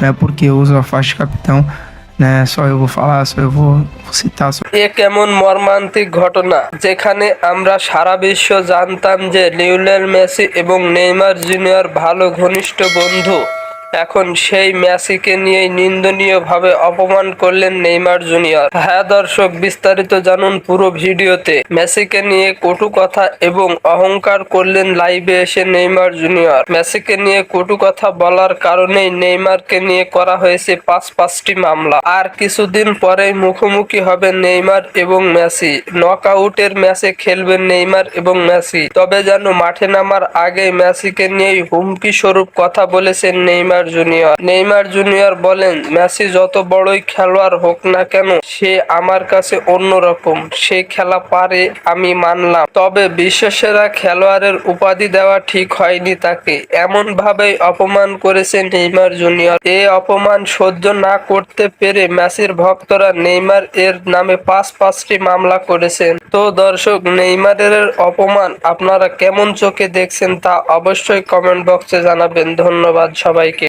não é porque eu uso a faixa de capitão, né? Só eu vou falar, só eu vou citar. Só... এ কেমন মর্মান্তিক ঘটনা যেখানে আমরা সারা বিশ্ব জানতাম যে লিওনেল মেসি এবং নেইমার জুনিয়র ভালো ঘনিষ্ঠ বন্ধু এখন সেই মেসিকে নিয়েই নিন্দনীয়ভাবে অপমান করলেন নেইমার জুনিয়র। হ্যাঁ দর্শক, বিস্তারিত জানুন পুরো ভিডিওতে। মেসিকে নিয়ে কটু কথা এবং অহংকার করলেন লাইভে এসে নেইমার জুনিয়র। মেসিকে নিয়ে কটু কথা বলার কারণেই নেইমারকে নিয়ে করা হয়েছে পাঁচ পাঁচটি মামলা। আর কিছুদিন পরেই মুখোমুখি হবে নেইমার এবং মেসি। নক আউটের ম্যাচে খেলবেন নেইমার এবং মেসি। তবে যেন মাঠে নামার আগে মেসিকে নিয়েই হুমকি স্বরূপ কথা বলেছেন নেইমার জুনিয়র। নেইমার জুনিয়র বলেন, মেসি যত বড়ই খেলোয়াড় হোক না কেন, সে আমার কাছে অন্যরকম। সে খেলা পারে, আমি মানলাম। তবে বিশ্বসেরা খেলোয়াড়ের উপাধি দেওয়া ঠিক হয়নি তাকে। এমন ভাবেই অপমান করেছে নেইমার জুনিয়র। এই অপমান সহ্য না করতে পেরে মেসির ভক্তরা নেইমার এর নামে পাঁচ পাঁচটি মামলা করেছেন। তো দর্শক, নেইমারের অপমান আপনারা কেমন চোখে দেখছেন তা অবশ্যই কমেন্ট বক্সে জানাবেন। ধন্যবাদ সবাইকে।